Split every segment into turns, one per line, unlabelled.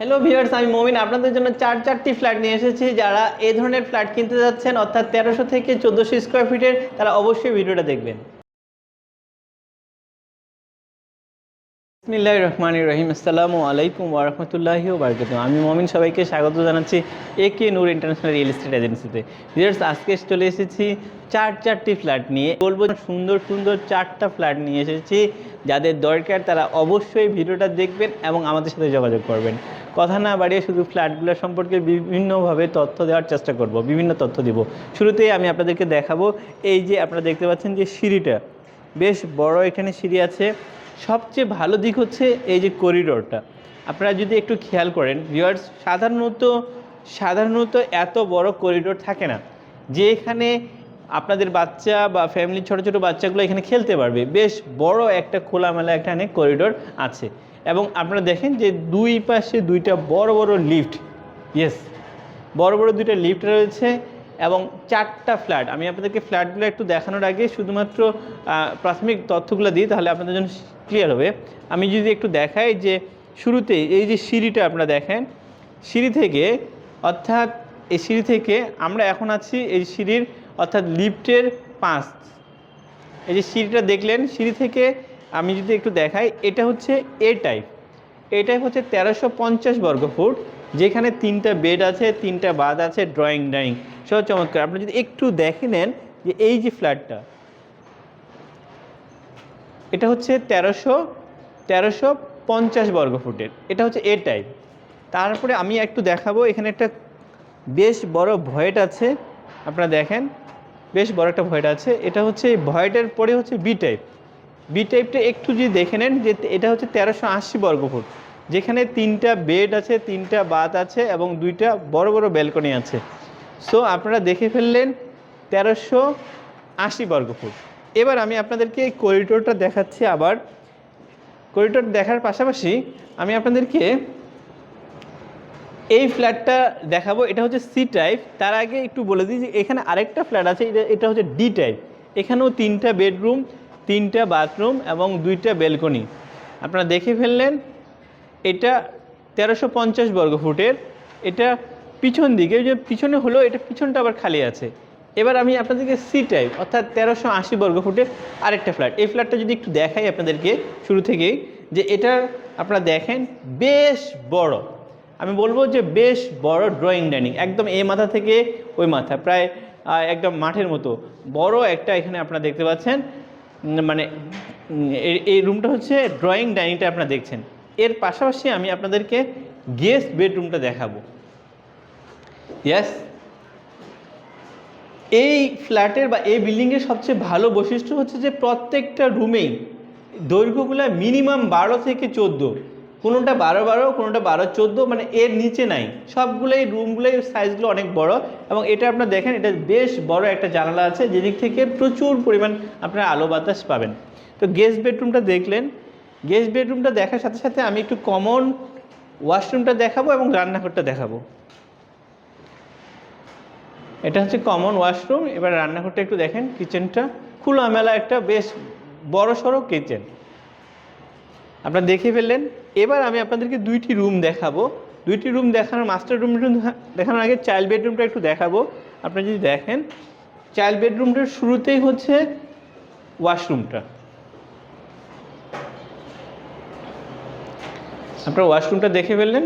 Hello viewers আমি মমিন। আপনাদের জন্য চার চারটি ফ্ল্যাট নিয়ে এসেছি যারা এই ধরনের ফ্ল্যাট কিনতে যাচ্ছেন, অর্থাৎ তেরোশো থেকে চোদ্দোশো স্কোয়ার ফিটের তারা অবশ্যই ভিডিওটা দেখবেন। বিসমিল্লাহির রহমানির রহিম। আসসালামু আলাইকুম ওরহমতুল্লাহি বারকাত আমি মমিন, সবাইকে স্বাগত জানাচ্ছি A K Noor international real estate এজেন্সিতে। ভিউয়ার্স আজকে চলে এসেছি চার চারটি ফ্ল্যাট নিয়ে। বলব সুন্দর সুন্দর চারটা ফ্ল্যাট নিয়ে এসেছি, যাদের দরকার তারা অবশ্যই ভিডিওটা দেখবেন এবং আমাদের সাথে যোগাযোগ করবেন। কথা না বাড়িয়ে শুধু ফ্ল্যাটগুলো সম্পর্কে বিভিন্নভাবে তথ্য দেওয়ার চেষ্টা করব, বিভিন্ন তথ্য দিব। শুরুতেই আমি আপনাদেরকে দেখাবো এই যে আপনারা দেখতে পাচ্ছেন যে সিঁড়িটা। বেশ বড় এখানে সিঁড়ি আছে। সবচেয়ে ভালো দিক হচ্ছে এই যে করিডোরটা। আপনারা যদি একটু খেয়াল করেন ভিউয়ার্স সাধারণত সাধারণত এত বড় করিডোর থাকে না, যে এখানে আপনাদের বাচ্চা বা ফ্যামিলির ছোট ছোট বাচ্চাগুলো এখানে খেলতে পারবে। বেশ বড় একটা খোলামেলা এখানে করিডোর আছে। এবং আপনারা দেখেন যে দুই পাশে দুইটা বড় বড় লিফট ইয়েস বড় বড় দুইটা লিফট রয়েছে এবং চারটা ফ্ল্যাট। আমি আপনাদেরকে ফ্ল্যাটগুলো একটু দেখানোর আগে শুধুমাত্র প্রাথমিক তথ্যগুলো দিই, তাহলে আপনাদের জন্য ক্লিয়ার হবে। আমি যদি একটু দেখাই যে শুরুতেই এই যে সিঁড়িটা আপনারা দেখেন, সিঁড়ি থেকে, অর্থাৎ এই সিঁড়ি থেকে আমরা এখন আছি এই সিঁড়ির, অর্থাৎ লিফটের পাঁচ এই যে সিঁড়িটা দেখলেন, সিঁড়ি থেকে আমি যদি একটু দেখাই, এটা হচ্ছে এ টাইপ এ টাইপ হচ্ছে তেরোশো পঞ্চাশ বর্গ ফুট, যেখানে তিনটা বেড আছে, তিনটা বাদ আছে ড্রয়িং ডাইনিং সব চমৎকার। আপনি যদি একটু দেখে নেন যে এই যে ফ্ল্যাটটা এটা হচ্ছে তেরোশো তেরোশো পঞ্চাশ বর্গ ফুটের। এটা হচ্ছে এ টাইপ তারপরে আমি একটু দেখাবো, এখানে একটা বেশ বড় ভয়েট আছে। আপনারা দেখেন, বেশ বড় একটা ভয়েট আছে। এটা হচ্ছে ভয়েটের পরে হচ্ছে বি টাইপ বি টাইপটা একটু যদি দেখে নেন যে এটা হচ্ছে তেরোশো আশি বর্গ ফুট। যেখানে তিনটা বেড আছে, তিনটা বাত আছে এবং দুইটা বড় বড় ব্যালকনি আছে। সো আপনারা দেখে ফেললেন তেরোশো আশি বর্গ ফুট। এবার আমি আপনাদেরকে এই করিডোরটা দেখাচ্ছি আবার। করিডোর দেখার পাশাপাশি আমি আপনাদেরকে এই ফ্ল্যাটটা দেখাবো। এটা হচ্ছে সি টাইপ তার আগে একটু বলে দিই যে এখানে আরেকটা ফ্ল্যাট আছে, এটা এটা হচ্ছে ডি টাইপ এখানেও তিনটা বেডরুম তিনটা বাথরুম এবং দুইটা ব্যালকনি আপনারা দেখে ফেললেন, এটা তেরোশো পঞ্চাশ বর্গ ফুটের, এটা পিছন দিকে, যে পিছনে হলো, এটা পিছনটা আবার খালি আছে। এবার আমি আপনাদেরকে সি টাইপ অর্থাৎ তেরোশো আশি বর্গ ফুটের আরেকটা ফ্ল্যাট এই ফ্ল্যাটটা যদি একটু দেখাই আপনাদেরকে শুরু থেকেই, যে এটা আপনারা দেখেন, বেশ বড়। আমি বলব যে বেশ বড় ড্রয়িং ডাইনিং একদম এ মাথা থেকে ওই মাথা, প্রায় একদম মাঠের মতো। বড় একটা এখানে আপনারা দেখতে পাচ্ছেন মানে এই- রুমটা হচ্ছে ড্রয়িং ডাইনিংটা আপনারা দেখছেন। এর পাশাপাশি আমি আপনাদেরকে গেস্ট বেডরুমটা দেখাবো। ইয়াস এই ফ্ল্যাটের বা এই বিল্ডিংয়ের সবচেয়ে ভালো বৈশিষ্ট্য হচ্ছে যে প্রত্যেকটা রুমেই দৈর্ঘ্যগুলো মিনিমাম বারো থেকে চোদ্দ। কোনোটা বারো বারো, কোনোটা বারো চোদ্দ মানে এর নিচে নাই। সবগুলোই রুমগুলোই সাইজগুলো অনেক বড়। এবং এটা আপনারা দেখেন, এটা বেশ বড় একটা জানালা আছে, যেদিক থেকে প্রচুর পরিমাণ আপনারা আলো বাতাস পাবেন। তো গেস্ট বেডরুমটা দেখলেন। গেস্ট বেডরুমটা দেখার সাথে সাথে আমি একটু কমন ওয়াশরুমটা দেখাবো এবং রান্নাঘরটা দেখাবো। এটা হচ্ছে কমন ওয়াশরুম এবার রান্নাঘরটা একটু দেখেন কিচেনটা খোলামেলা একটা বেশ বড় সড়ো কিচেন আপনারা দেখে ফেললেন। এবার আমি আপনাদেরকে দুইটি রুম দেখাবো। দুইটি রুম দেখানোর মাস্টার রুম দেখানোর আগে চাইল্ড বেডরুমটা একটু দেখাবো। আপনারা যদি দেখেন চাইল্ড বেডরুমটার শুরুতেই হচ্ছে ওয়াশরুমটা আপনারা ওয়াশরুমটা দেখে ফেললেন।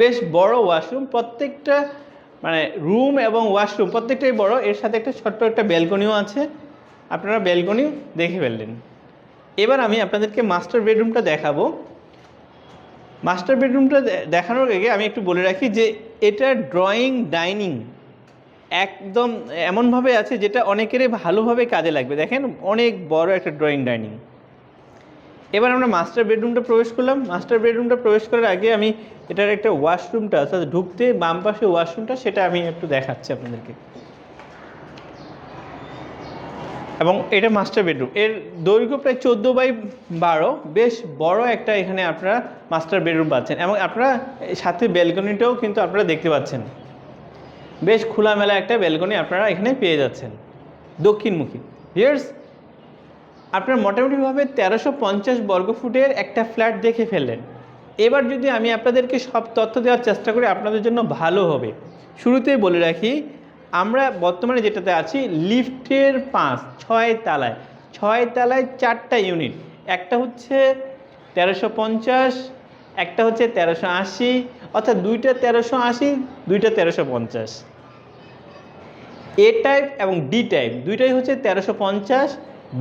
বেশ বড় ওয়াশরুম প্রত্যেকটা মানে রুম এবং ওয়াশরুম প্রত্যেকটাই বড়। এর সাথে একটা ছোট্ট একটা ব্যালকনিও আছে। আপনারা ব্যালকনিও দেখে ফেললেন। এবার আমি আপনাদেরকে মাস্টার বেডরুমটা দেখাবো। মাস্টার বেডরুমটা দেখানোর আগে আমি একটু বলে রাখি যে এটা ড্রয়িং, ডাইনিং একদম এমনভাবে আছে যেটা অনেকেরই ভালোভাবে কাজে লাগবে। দেখেন অনেক বড় একটা ড্রয়িং, ডাইনিং। এবার আমরা মাস্টার বেডরুমটা প্রবেশ করলাম। মাস্টার বেডরুমটা প্রবেশ করার আগে আমি এটার একটা ওয়াশরুমটা, অর্থাৎ ঢুকতে বাম পাশে ওয়াশরুমটা, সেটা আমি একটু দেখাচ্ছি আপনাদেরকে। এবং এটা মাস্টার বেডরুম এর দৈর্ঘ্য প্রায় চোদ্দ বাই বারো। বেশ বড় একটা এখানে আপনারা মাস্টার বেডরুম পাচ্ছেন এবং আপনারা সাথে ব্যালকনিটাও কিন্তু আপনারা দেখতে পাচ্ছেন। বেশ খোলামেলা একটা ব্যালকনি আপনারা এখানে পেয়ে যাচ্ছেন। দক্ষিণমুখী। ভিয়ার্স আপনার মোটামুটিভাবে তেরোশো পঞ্চাশ বর্গ ফুটের একটা ফ্ল্যাট দেখে ফেললেন। এবার যদি আমি আপনাদেরকে সব তথ্য দেওয়ার চেষ্টা করি, আপনাদের জন্য ভালো হবে। শুরুতেই বলে রাখি আমরা বর্তমানে যেটাতে আছি, লিফটের পাঁচ, ছয় তালায়। ছয় তালায় চারটা ইউনিট। একটা হচ্ছে তেরোশো পঞ্চাশ, একটা হচ্ছে তেরোশো আশি, অর্থাৎ দুইটা তেরোশো আশি, দুইটা তেরোশো পঞ্চাশ। এ টাইপ এবং ডি টাইপ, দুইটাই হচ্ছে তেরোশো পঞ্চাশ,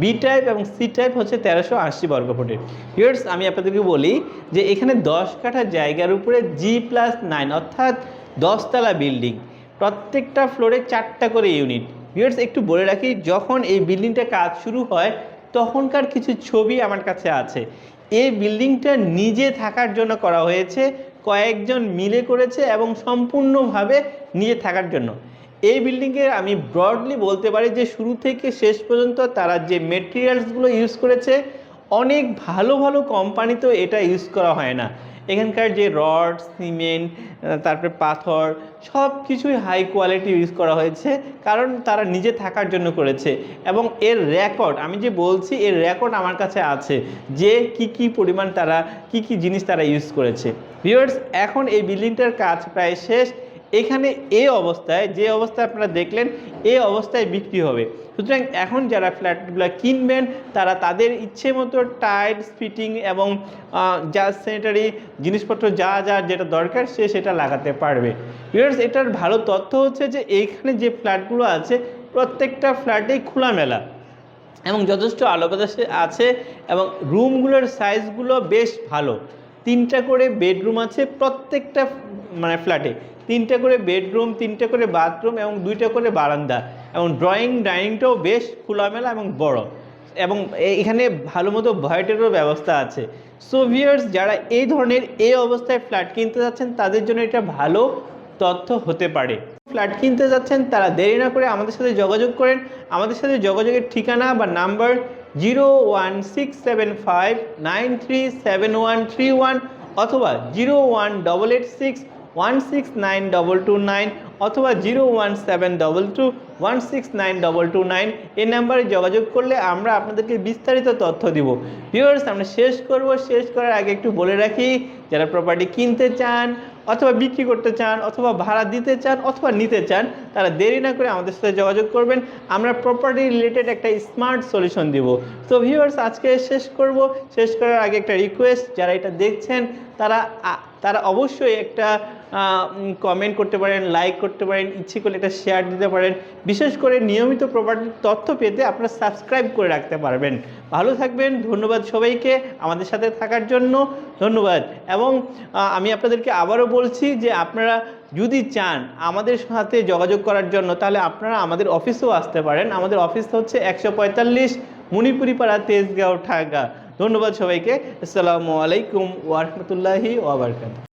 বি টাইপ এবং সি টাইপ হচ্ছে তেরোশো আশি বর্গফুটের হিয়ার্স আমি আপনাদেরকে বলি যে এখানে দশ কাঠা জায়গার উপরে জি প্লাস নাইন অর্থাৎ দশতলা বিল্ডিং। প্রত্যেকটা ফ্লোরে চারটা করে ইউনিট ভিউয়ার্স একটু বলে রাখি, যখন এই বিল্ডিংটা কাজ শুরু হয়, তখনকার কিছু ছবি আমার কাছে আছে। এই বিল্ডিংটা নিজে থাকার জন্য করা হয়েছে, কয়েকজন মিলে করেছে এবং সম্পূর্ণভাবে নিজে থাকার জন্য। এই বিল্ডিংয়ের আমি ব্রডলি বলতে পারি যে, শুরু থেকে শেষ পর্যন্ত তারা যে মেটেরিয়ালসগুলো ইউজ করেছে, অনেক ভালো ভালো কোম্পানিতেও এটা ইউজ করা হয় না। এখানকার যে রড, সিমেন্ট তারপরে পাথর, সব কিছুই হাই কোয়ালিটি ইউজ করা হয়েছে, কারণ তারা নিজে থাকার জন্য করেছে। এবং এর রেকর্ড আমি যে বলছি, এর রেকর্ড আমার কাছে আছে যে কি কি পরিমাণ তারা, কি কি জিনিস তারা ইউজ করেছে। ভিউয়ার্স এখন এই বিল্ডিংটার কাজ প্রায় শেষ। এখানে এ অবস্থায়, যে অবস্থায় আপনারা দেখলেন, এ অবস্থায় বিক্রি হবে। সুতরাং এখন যারা ফ্ল্যাটগুলো কিনবেন, তারা তাদের ইচ্ছে মতো টাইলস, ফিটিং এবং যা স্যানিটারি জিনিসপত্র যা যা যেটা দরকার সে সেটা লাগাতে পারবে। ভিউয়ার্স এটার ভালো তথ্য হচ্ছে যে, এইখানে যে ফ্ল্যাটগুলো আছে, প্রত্যেকটা ফ্ল্যাটেই খোলামেলা এবং যথেষ্ট আলো বাতাস আছে এবং রুমগুলোর সাইজগুলো বেশ ভালো। তিনটা করে বেডরুম আছে প্রত্যেকটা মানে ফ্ল্যাটে। তিনটা করে বেডরুম, তিনটা করে বাথরুম এবং দুইটা করে বারান্দা এবং ড্রয়িং ডাইনিংটাও বেশ খোলামেলা এবং বড়। এবং এখানে ভালো মতো ভয়েটেরও ব্যবস্থা আছে। সো ভিউয়ার্স যারা এই ধরনের এই অবস্থায় ফ্ল্যাট কিনতে যাচ্ছেন, তাদের জন্য এটা ভালো তথ্য হতে পারে। ফ্ল্যাট কিনতে যাচ্ছেন, তারা দেরি না করে আমাদের সাথে যোগাযোগ করেন। আমাদের সাথে যোগাযোগের ঠিকানা বা number zero one six seven five nine three seven one three one অথবা zero one double eight six one six nine double two nine অথবা zero one seven double two one six nine double two nine এই নাম্বারে যোগাযোগ করলে আমরা আপনাদেরকে বিস্তারিত তথ্য দিব। ভিউয়ার্স আমরা শেষ করব। শেষ করার আগে একটু বলে রাখি, যারা প্রপার্টি কিনতে চান, অথবা বিক্রি করতে চান, অথবা ভাড়া দিতে চান, অথবা নিতে চান, তারা দেরি না করে আমাদের সাথে যোগাযোগ করবেন। আমরা প্রপার্টি রিলেটেড একটা স্মার্ট সলিউশন দিব। তো ভিউয়ার্স আজকে শেষ করব। শেষ করার আগে একটা রিকোয়েস্ট যারা এটা দেখছেন, তারা তারা অবশ্যই একটা কমেন্ট করতে পারেন লাইক করতে পারেন, ইচ্ছে করলে একটা শেয়ার দিতে পারেন। বিশেষ করে নিয়মিত প্রপার্টির তথ্য পেতে আপনারা সাবস্ক্রাইব করে রাখতে পারবেন। ভালো থাকবেন, ধন্যবাদ সবাইকে আমাদের সাথে থাকার জন্য, ধন্যবাদ। এবং আমি আপনাদেরকে আবারও বলছি যে আপনারা যদি চান আমাদের সাথে যোগাযোগ করার জন্য, তাহলে আপনারা আমাদের অফিসেও আসতে পারেন। আমাদের অফিস হচ্ছে একশো পঁয়তাল্লিশ মণিপুরিপাড়া তেজগাঁও ঢাকা। ধন্যবাদ সবাইকে। আসসালামু আলাইকুম ওয়ারহমতুল্লাহি ওয়াবারকাত